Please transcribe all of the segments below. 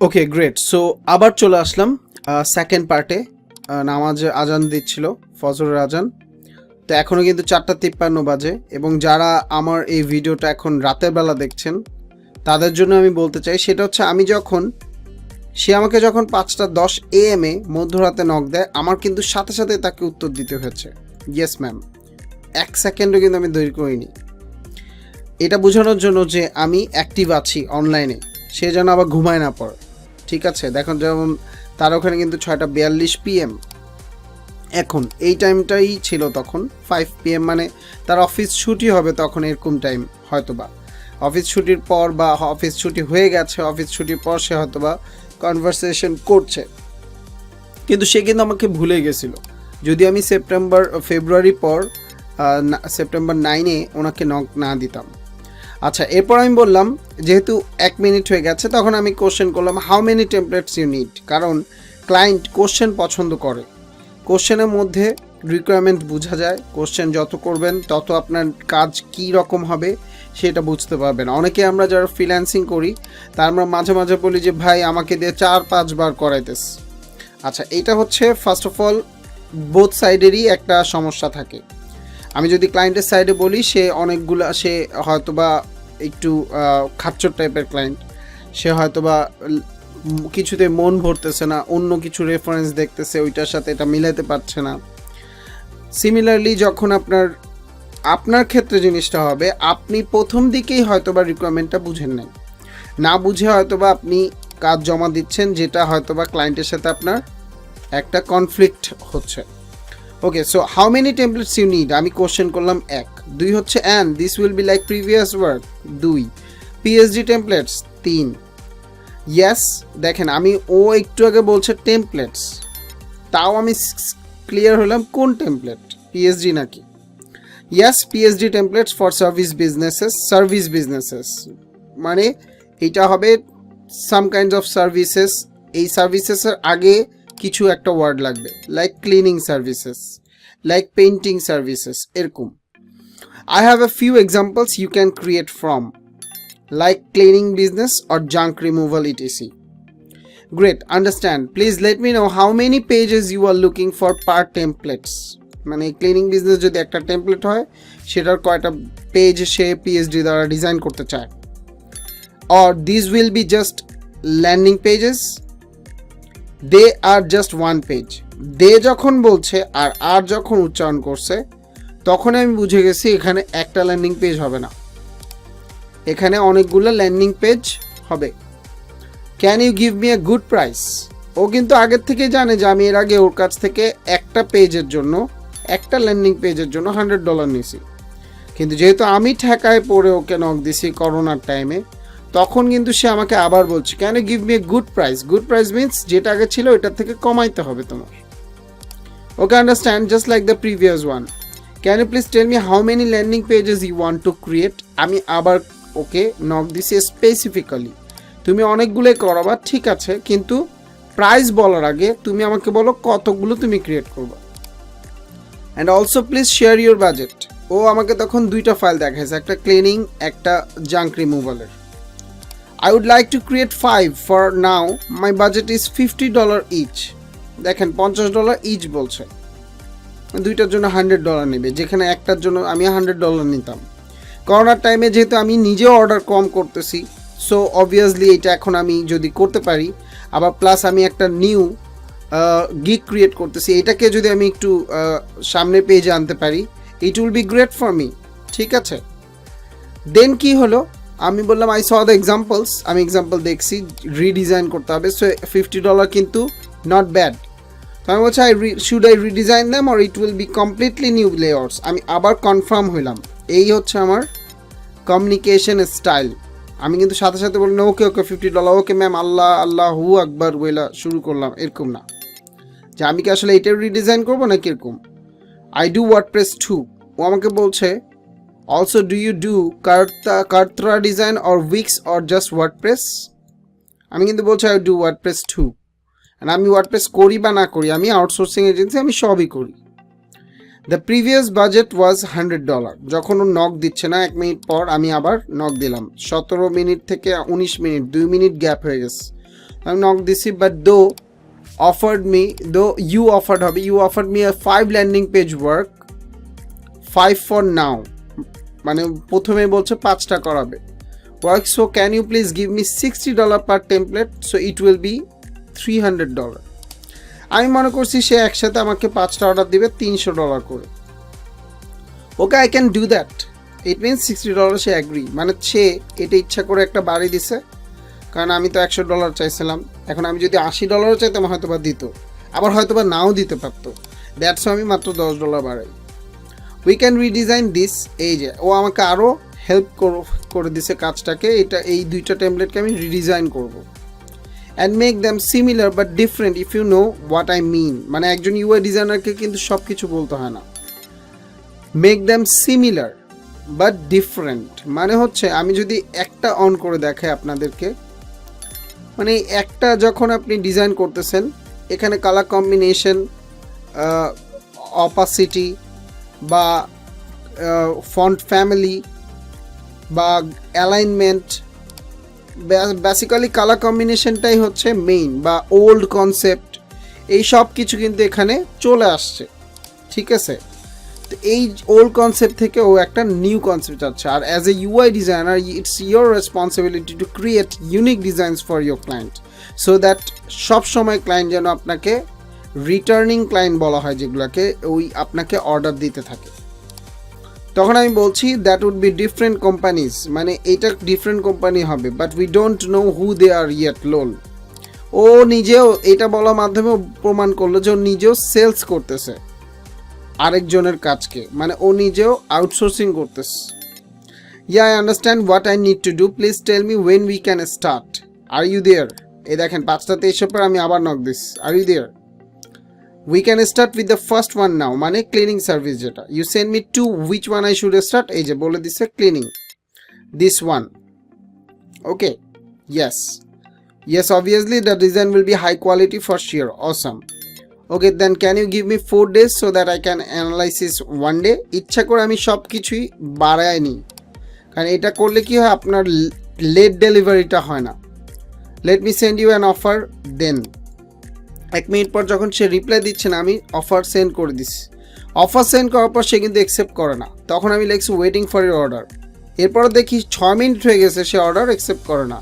ওকে great so আবার চলে আসলাম second পার্টে নামাজ আজান দিচ্ছিল, ফজরের আজান। তো এখনও কিন্তু চারটা তিপ্পান্ন বাজে এবং যারা আমার এই ভিডিওটা এখন রাতের বেলা দেখছেন, তাদের জন্য আমি বলতে চাই, সেটা হচ্ছে আমি যখন, সে আমাকে যখন পাঁচটা দশ এ এম এ মধ্যরাতে নক দেয়, আমার কিন্তু সাথে সাথে তাকে উত্তর দিতে হয়েছে। ইয়েস ম্যাম এক সেকেন্ডও কিন্তু আমি দেরি করিনি। এটা বোঝানোর জন্য যে আমি অ্যাক্টিভ আছি অনলাইনে সে যেন আবার ঘুমায় না পড়ে। ঠিক আছে দেখুন যেমন তার ওখানে কিন্তু ছয়টা বিয়াল্লিশ পিএম এখন, এই টাইমটাই ছিল তখন ফাইভ পিএম মানে তার অফিস ছুটি হবে তখন এরকম টাইম হয়তোবা। অফিস ছুটির পর বা অফিস ছুটি হয়ে গেছে অফিস ছুটির পর সে হয়তোবা কনভারসেশন করছে। কিন্তু সে কিন্তু আমাকে ভুলে গেছিল। যদি আমি সেপ্টেম্বর ফেব্রুয়ারি পর সেপ্টেম্বর নাইনে ওনাকে নক না দিতাম। আচ্ছা এরপর আমি বললাম, যেহেতু এক মিনিট হয়ে গেছে, তখন আমি কোশ্চেন করলাম how many templates you need কারণ ক্লায়েন্ট কোশ্চেন পছন্দ করে। কোশ্চেনের মধ্যে রিকোয়ারমেন্ট বোঝা যায় কোশ্চেন যত করবেন, তত আপনার কাজ কী রকম হবে, সেটা বুঝতে পারবেন। অনেকে আমরা যারা ফ্রিল্যান্সিং করি, তা আমরা মাঝে মাঝে বলি যে, ভাই, আমাকে দিয়ে চার পাঁচবার করাইতেস। আচ্ছা এটা হচ্ছে ফার্স্ট অফ অল বোথ সাইডেরই একটা সমস্যা থাকে। আমি যদি ক্লায়েন্টের সাইডে বলি, সে অনেকগুলো, সে হয়তোবা একটু খাচ্চর টাইপের ক্লায়েন্ট সে হয়তোবা কিছুতে মন ভরতেছে না, অন্য কিছু রেফারেন্স দেখতেছে, ওইটার সাথে এটা মিলাতে পারছে না। সিমিলারলি যখন আপনার আপনার ক্ষেত্রে জিনিসটা হবে, আপনি প্রথম দিকেই হয়তোবা রিকোয়ারমেন্টটা বুঝেন নাই। না বুঝে হয়তোবা আপনি কাজ জমা দিচ্ছেন, যেটা হয়তোবা ক্লায়েন্টের সাথে আপনার একটা কনফ্লিক্ট হচ্ছে। Okay so how many templates you need আমি কোশ্চেন করলাম এক। দুই হচ্ছে and this will be like previous work দুই। পিএইচডি টেমপ্লেটস তিন। ইয়েস দেখেন, আমি ও একটু আগে বলছে টেমপ্লেটস তাও আমি ক্লিয়ার হলাম কোন টেমপ্লেট পিএইচডি নাকি? Yes PhD templates for service businesses service businesses মানে এটা হবে সাম কাইন্ড অফ সার্ভিসেস এই সার্ভিসেসের আগে কিছু একটা ওয়ার্ড লাগবে like cleaning services like painting services এরকম I have a few examples you can create from like cleaning business or junk removal etc Great, understand. Please let me know how many pages you are looking for per templates. মানে cleaning business যদি একটা template হয় সেটার কয়টা page সে PhD দ্বারা design করতে চায় or this will be just landing pages they are just one page they যখন বলছে আর আর যখন উচ্চারণ করছে তখন আমি বুঝে গেছি এখানে একটা ল্যান্ডিং পেজ হবে না। এখানে অনেকগুলো ল্যান্ডিং পেজ হবে। Can you give me a good price ও কিন্তু আগের থেকে জানে যে আমি এর আগে ওর কাছ থেকে একটা পেজের জন্য, একটা ল্যান্ডিং পেজের জন্য হান্ড্রেড ডলার নিয়েছি। কিন্তু যেহেতু আমি ঠেকায় পড়ে ওকে নক দিছি করোনার টাইমে তখন কিন্তু সে আমাকে আবার বলছে can you give me a good price good price means যেটা আগে ছিল এটার থেকে কমাইতে হবে তোমার। Okay understand just like the previous one can you please tell me how many landing pages you want to create আমি আবার ওকে নক দিছি স্পেসিফিক্যালি তুমি অনেকগুলোই করাবা ঠিক আছে, কিন্তু প্রাইস বলার আগে তুমি আমাকে বলো কতগুলো তুমি ক্রিয়েট করবা। And also please share your budget ও আমাকে তখন দুইটা ফাইল দেখাইছে, একটা ক্লিনিং একটা junk রিমুভালের I would like to create five for now my budget is fifty dollar each দেখেন, পঞ্চাশ ডলার ইচ বলছে। দুইটার জন্য হান্ড্রেড ডলার নেবে। যেখানে একটার জন্য আমি হান্ড্রেড ডলার নিতাম। করোনার টাইমে যেহেতু আমি নিজেও অর্ডার কম করতেছি সো অবভিয়াসলি এটা এখন আমি যদি করতে পারি, আবার প্লাস আমি একটা নিউ গিক ক্রিয়েট করতেছি, এটাকে যদি আমি একটু সামনে পেজে আনতে পারি it will be great for me ঠিক আছে? দেন কি হলো? আমি বললাম আই স দ্য এক্সাম্পলস আমি এক্সাম্পল দেখছি রিডিজাইন করতে হবে। সো ফিফটি ডলার কিন্তু নট ব্যাড তো আমি বলছি I should I redesign them or it will be completely new layers আমি আবার কনফার্ম হইলাম। এই হচ্ছে আমার কমিউনিকেশন স্টাইল আমি কিন্তু সাথে সাথে বললাম okay okay fifty dollar okay ma'am আল্লাহ আল্লাহ হু আকবর, বইলা শুরু করলাম। এরকম না। যে আমি কি আসলে এটাও রিডিজাইন করব না কীরকম I do WordPress too ও আমাকে বলছে অলসো ডু ইউ ডু কার্তা কার্ত্রা design or Wix or just WordPress আমি কিন্তু বলছি আই ডু ওয়ার্ডপ্রেস টু আমি ওয়ার্ডপ্রেস করি বা না করি, আমি আউটসোর্সিং এজেন্সি আমি সবই করি। The previous budget was hundred dollar যখন ও নক দিচ্ছে না, এক মিনিট পর আমি আবার নক দিলাম। সতেরো মিনিট থেকে উনিশ মিনিট দুই মিনিট গ্যাপ হয়ে গেছে। আমি নক দিছি but though offered me though you offered হবে you offered me five landing page work five for now মানে প্রথমে বলছে পাঁচটা করাবে। Work so can you please give me sixty dollar per template so it will be three hundred dollar আমি মনে করছি সে একসাথে আমাকে পাঁচটা অর্ডার দিবে তিনশো ডলার করে। Okay I can do that it means sixty dollar say agree মানে সে এটা ইচ্ছা করে একটা বাড়ি দিছে, কারণ আমি তো একশো ডলার চাইছিলাম। এখন আমি যদি আশি ডলারও চাইতাম হয়তো বা দিত। আবার হয়তো বা নাও দিতে পারতো। দ্যাটস আমি মাত্র দশ ডলার বাড়াই। উই ক্যান রিডিজাইন দিস এই যে, ও আমাকে আরও হেল্প করে দিছে কাজটাকে। এটা এই দুইটা টেমপ্লেটকে আমি রিডিজাইন করব। And make them similar but different if you know what I mean মানে একজন ইউআই ডিজাইনারকে কিন্তু সব কিছু বলতে হয় না। Make them similar but different মানে হচ্ছে, আমি যদি একটা অন করে দেখাই আপনাদেরকে। মানে একটা যখন আপনি ডিজাইন করতেছেন, এখানে কালার কম্বিনেশন অপাসিটি বা ফন্ট ফ্যামিলি বা অ্যালাইনমেন্ট বেসিক্যালি কালার কম্বিনেশনটাই হচ্ছে মেইন বা ওল্ড কনসেপ্ট এই সব কিছু কিন্তু এখানে চলে আসছে, ঠিক আছে? তো এই ওল্ড কনসেপ্ট থেকে ও একটা নিউ কনসেপ্ট আছে, আর as a UI designer it's your responsibility to create unique designs for your client so that সবসময় ক্লায়েন্ট যেন আপনাকে রিটার্নিং ক্লায়েন্ট বলা হয় যেগুলোকে, ওই আপনাকে অর্ডার দিতে থাকে। তখন আমি বলছি that would be different companies মানে এটা ডিফারেন্ট কোম্পানি হবে but we don't know who they are yet lol ও নিজেও এটা বলার মাধ্যমে প্রমাণ করল যে ও নিজেও সেলস করতেছে আরেকজনের কাজকে। মানে ও নিজেও আউটসোর্সিং করতেছে। Yeah I understand what I need to do please tell me when we can start are you there এই দেখেন পাঁচটা তেইশের পর আমি আবার knock this are you there we can start with the first one now মানে cleaning service যেটা। You send me two which one I should start এই যে বলে দিচ্ছে cleaning this one okay yes yes obviously the design will be high quality for sure awesome okay then can you give me four days so that I can analysis one day ইচ্ছা করে আমি সব কিছুই বাড়ায় নিই। কারণ এটা করলে কি হয়? আপনার লেট ডেলিভারিটা হয় না। Late me send you an offer then এক মিনিট পর যখন সে রিপ্লাই দিচ্ছে না, আমি অফার সেন্ড করে দিচ্ছি অফার সেন্ড করার পর সে কিন্তু অ্যাকসেপ্ট করে না। তখন আমি লিখছি ওয়েটিং ফর ইউর অর্ডার এরপর দেখি ছ মিনিট হয়ে গেছে, সে অর্ডার অ্যাকসেপ্ট করে না।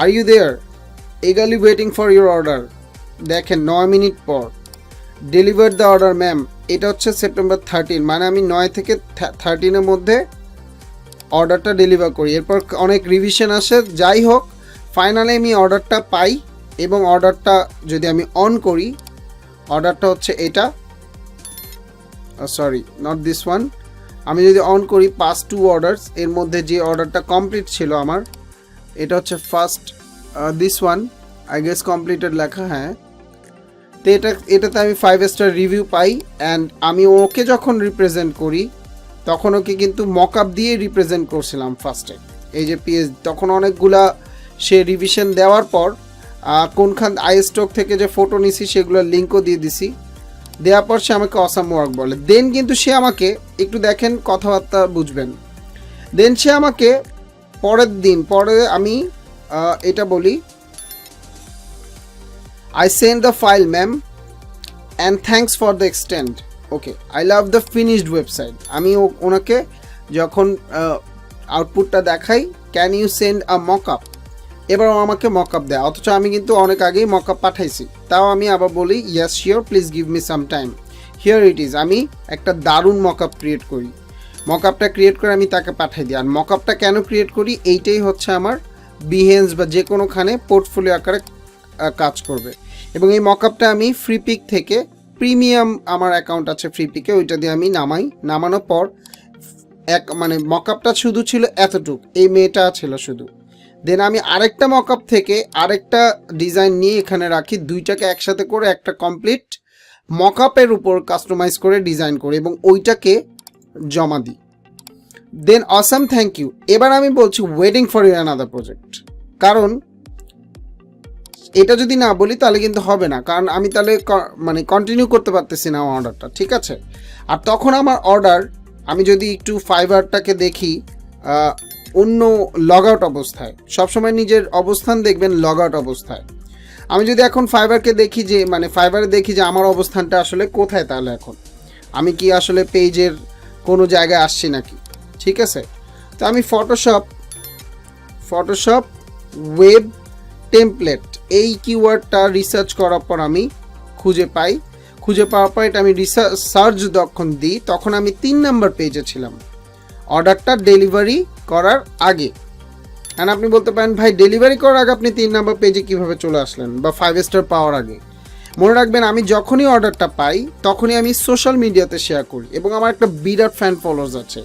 Are you there eagerly waiting for your order দেখেন, নয় মিনিট পর। ডেলিভার দ্য অর্ডার ম্যাম এটা হচ্ছে সেপ্টেম্বর থার্টিন মানে আমি নয় থেকে থার্টিনের মধ্যে অর্ডারটা ডেলিভার করি। এরপর অনেক রিভিশন আসে। যাই হোক ফাইনালি আমি অর্ডারটা পাই। এবং অর্ডারটা যদি আমি অন করি, অর্ডারটা হচ্ছে এটা। সরি নট দিস ওয়ান আমি যদি অন করি পাস টু অর্ডারস এর মধ্যে যে অর্ডারটা কমপ্লিট ছিল আমার, এটা হচ্ছে first this one I guess completed লেখা হ্যাঁ। তো এটা, এটাতে আমি ফাইভ স্টার রিভিউ পাই অ্যান্ড আমি ওকে যখন রিপ্রেজেন্ট করি, তখন ওকে কিন্তু মক আপ দিয়ে রিপ্রেজেন্ট করছিলাম ফার্স্টে এই যে পিএস তখন অনেকগুলা, সে রিভিশন দেওয়ার পর কোনখান আই স্টক থেকে যে ফটো নিছি সেগুলোর লিঙ্কও দিয়ে দিছি। দেওয়ার পর সে আমাকে অসাম ওয়ার্ক বলে। দেন কিন্তু সে আমাকে একটু দেখেন কথাবার্তা বুঝবেন। দেন সে আমাকে পরের দিন, পরে আমি এটা বলি। I send the file ma'am and thanks for the extend okay I love the finished website আমি ওনাকে যখন আউটপুটটা দেখাই can you send a mock up এবার আমাকে মক আপ দেয়। অথচ আমি কিন্তু অনেক আগেই মক আপ পাঠাইছি। তাও আমি আবার বলি yes sure please give me some time here it is আমি একটা দারুণ মক আপ ক্রিয়েট করি। মক আপটা ক্রিয়েট করে আমি তাকে পাঠাই দিই। আর মক আপটা কেন ক্রিয়েট করি? এইটাই হচ্ছে আমার বিহেন্স বা যে কোনোখানে পোর্টফোলিও আকারে কাজ করবে। এবং এই মকআপটা আমি ফ্রি পিক থেকে প্রিমিয়াম আমার অ্যাকাউন্ট আছে ফ্রি পিকে ওইটা দিয়ে আমি নামাই। নামানোর পর, এক মানে মকআপটা শুধু ছিল এতটুক। এই মেয়েটা ছিল শুধু। দেন আমি আরেকটা মকআপ থেকে আরেকটা ডিজাইন নিয়ে এখানে রাখি। দুইটাকে একসাথে করে একটা কমপ্লিট মকআপের উপর কাস্টমাইজ করে ডিজাইন করি এবং ওইটাকে জমা দিই। দেন অসাম থ্যাংক ইউ এবার আমি বলছি waiting for you another project কারণ এটা যদি না বলি তাহলে কিন্তু হবে না। কারণ আমি তাহলে মানে কন্টিনিউ করতে পারতেছি না অর্ডারটা ঠিক আছে? আর তখন আমার অর্ডার আমি যদি একটু ফাইবারটাকে দেখি অন্য লগ আউট অবস্থায়। সবসময় নিজের অবস্থান দেখবেন লগ আউট অবস্থায়। আমি যদি এখন ফাইবারকে দেখি যে মানে ফাইবারে দেখি যে আমার অবস্থানটা আসলে কোথায় তাহলে এখন? আমি কি আসলে পেজের কোনো জায়গায় আসছি নাকি? ঠিক আছে? তো আমি ফটোশপ ফটোশপ ওয়েব টেমপ্লেট এই কিওয়ার্ডটা রিসার্চ করার পর আমি খুঁজে পাই। খুঁজে পাওয়ার পর এটা আমি রিসার্চ সার্চ যখন দিই। তখন আমি তিন নাম্বার পেজে ছিলাম। অর্ডারটা ডেলিভারি করার আগে। আর আপনি বলতে পারেন, ভাই ডেলিভারি করার আগে আপনি তিন নম্বর পেজে কীভাবে চলে আসলেন? বা ফাইভ স্টার পাওয়ার আগে। মনে রাখবেন, আমি যখনই অর্ডারটা পাই, তখনই আমি সোশ্যাল মিডিয়াতে শেয়ার করি এবং আমার একটা বিরাট ফ্যান ফলোয়ার্স আছে।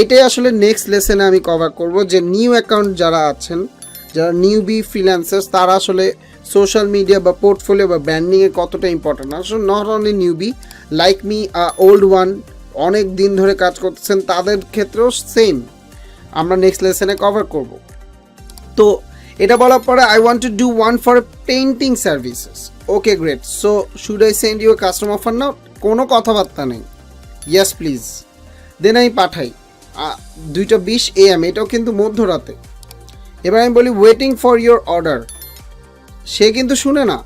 এটাই আসলে নেক্সট লেসনে আমি কভার করব যে নিউ অ্যাকাউন্ট যারা আছেন, যারা নিউবি ফ্রিল্যান্সার্স তারা আসলে সোশ্যাল মিডিয়া বা পোর্টফোলিও বা ব্র্যান্ডিংয়ে কতটা ইম্পর্টেন্ট আসলে not only newbie like me old one অনেক দিন ধরে কাজ করতেছেন, তাদের ক্ষেত্রেও সেম আমরা নেক্সট লেসনে কভার করব। তো এটা বলার পরে I want to do one for painting services okay great so should I send you custom offer না কোনো কথাবার্তা নেই। ইয়েস প্লিজ দেন আমি পাঠাই। দুইটা বিশ এ এম এটাও কিন্তু মধ্যরাতে। এবার আমি বলি ওয়েটিং ফর ইয়োর অর্ডার সে কিন্তু শুনে না।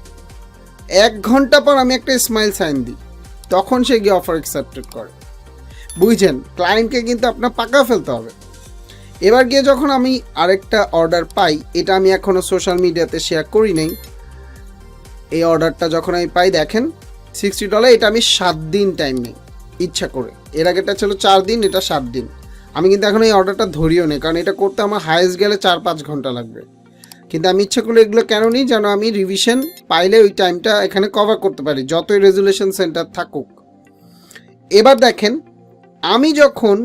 এক ঘণ্টা পর আমি একটা স্মাইল সাইন দিই। তখন সে গিয়ে অফার অ্যাকসেপ্টেড করে। বুঝছেন? ক্লায়েন্টকে কিন্তু আপনার পাকা ফেলতে হবে। এবার গিয়ে যখন আমি আরেকটা অর্ডার পাই, এটা আমি এখনও সোশ্যাল মিডিয়াতে শেয়ার করি নাই। এই অর্ডারটা যখন আমি পাই, দেখেন সিক্সটি ডলার এটা আমি সাত দিন টাইম নেই, ইচ্ছা করে। এর আগেটা ছিল চার দিন, এটা সাত দিন। আমি কিন্তু এখন এই অর্ডারটা ধরিও নেই, কারণ এটা করতে আমার হায়েস্ট গেলে চার পাঁচ ঘণ্টা লাগবে। কিন্তু আমি ইচ্ছা করলে এগুলো কেন নিই? যেন আমি রিভিশন পাইলে ওই টাইমটা এখানে কভার করতে পারি, যতই রেজুলেশন সেন্টার থাকুক। এবার দেখেন, আমি যখন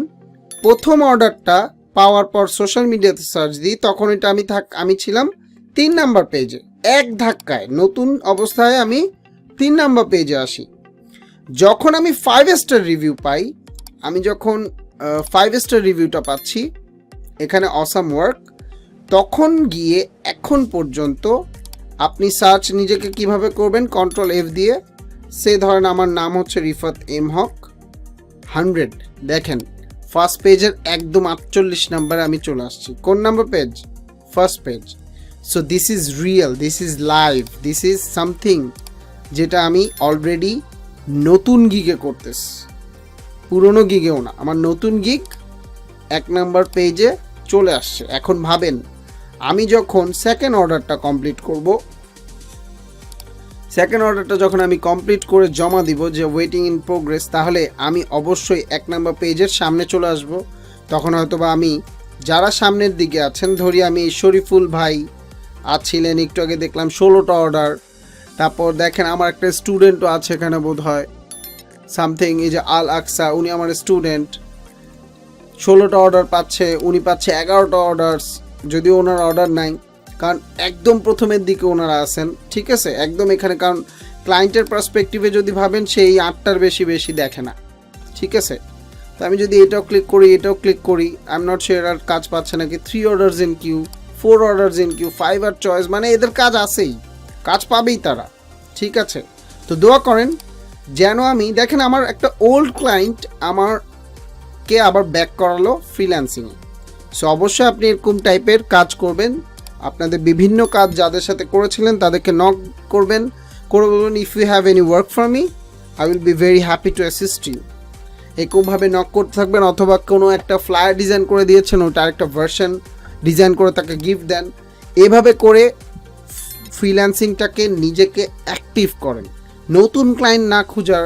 প্রথম অর্ডারটা পাওয়ার পর সোশ্যাল মিডিয়াতে সার্চ দিই, তখন এটা আমি থাক, আমি ছিলাম তিন নাম্বার পেজে এক ধাক্কায়, নতুন অবস্থায় আমি তিন নাম্বার পেজে আসি। যখন আমি ফাইভ স্টার রিভিউ পাই, আমি যখন ফাইভ স্টার রিভিউটা পাচ্ছি, এখানে অসাম ওয়ার্ক তখন গিয়ে এখন পর্যন্ত আপনি সার্চ নিজেকে কীভাবে করবেন কন্ট্রোল এফ দিয়ে, সে ধরেন আমার নাম হচ্ছে রিফাত এম হক হান্ড্রেড দেখেন ফার্স্ট পেজের একদম আটচল্লিশ নাম্বারে আমি চলে আসছি। কোন number page first page so this is real this is live this is something যেটা আমি অলরেডি নতুন গিগে করতেছি। পুরনো গিগেও না। আমার নতুন গিগ এক নাম্বার পেজে চলে আসছে। এখন ভাবেন, আমি যখন সেকেন্ড অর্ডারটা কমপ্লিট করব সেকেন্ড অর্ডারটা যখন আমি কমপ্লিট করে জমা দিব যে ওয়েটিং ইন প্রোগ্রেস তাহলে আমি অবশ্যই এক নম্বর পেজের সামনে চলে আসব। তখন হয়তো বা আমি যারা সামনের দিকে আছেন, ধরি আমি শরীফুল ভাই আছিলেন, একটু আগে দেখলাম ষোলোটা অর্ডার তারপর দেখেন আমার একটা স্টুডেন্টও আছে এখানে বোধ হয় সামথিং এই যে আল আকসা উনি আমার স্টুডেন্ট ষোলোটা অর্ডার পাচ্ছে, উনি পাচ্ছে এগারোটা অর্ডারস যদিও ওনার অর্ডার নাই। কারণ একদম প্রথমের দিকে ওনারা আছেন, ঠিক আছে? একদম এখানে, কারণ ক্লায়েন্টের পার্সপেক্টিভে যদি ভাবেন সেই আটটার বেশি বেশি দেখে না, ঠিক আছে? তো আমি যদি এটাও ক্লিক করি, এটাও ক্লিক করি আই এম নট শিওর আর কাজ পাচ্ছে নাকি। Three orders in queue four orders in queue five R choice মানে এদের কাজ আছেই। কাজ পাবেই তারা, ঠিক আছে? তো দোয়া করেন যেন আমি, দেখেন আমার একটা ওল্ড ক্লায়েন্ট আমার কে আবার ব্যাক করালো ফ্রিল্যান্সিংয়ে সো অবশ্যই আপনি এরকম টাইপের কাজ করবেন আপনাদের বিভিন্ন কাজ যাদের সাথে করেছিলেন তাদেরকে নক করবেন। করে বলবেন if you have any work for me I will be very happy to assist you এরকমভাবে নক করতে থাকবেন অথবা কোনো একটা ফ্লায়ার ডিজাইন করে দিয়েছেন, ওটা একটা ভার্সন ডিজাইন করে তাকে গিফট দেন। এভাবে করে ফ্রিল্যান্সিংটাকে নিজেকে অ্যাক্টিভ করেন। নতুন ক্লায়েন্ট না খোঁজার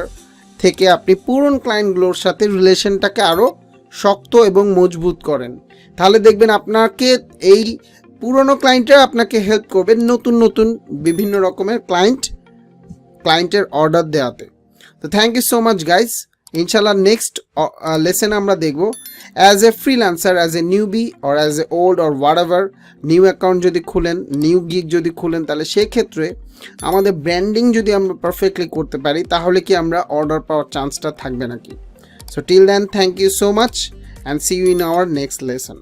থেকে আপনি পুরনো ক্লায়েন্টগুলোর সাথে রিলেশনটাকে আরও শক্ত এবং মজবুত করেন। তাহলে দেখবেন আপনাকে এই পুরনো ক্লায়েন্টরা আপনাকে হেল্প করবে নতুন নতুন, বিভিন্ন রকমের ক্লায়েন্ট ক্লায়েন্টের অর্ডার দেওয়াতে। তো thank you so much guys ইনশাল্লাহ নেক্সট লেসন আমরা দেখব। As a freelancer as a newbie or as a old or whatever new account যদি খুলেন নিউ গিগ যদি খুলেন, তাহলে সেক্ষেত্রে আমাদের ব্র্যান্ডিং যদি আমরা পারফেক্টলি করতে পারি, তাহলে কি আমরা অর্ডার পাওয়ার চান্সটা থাকবে নাকি? So till then thank you so much and see you in our next lesson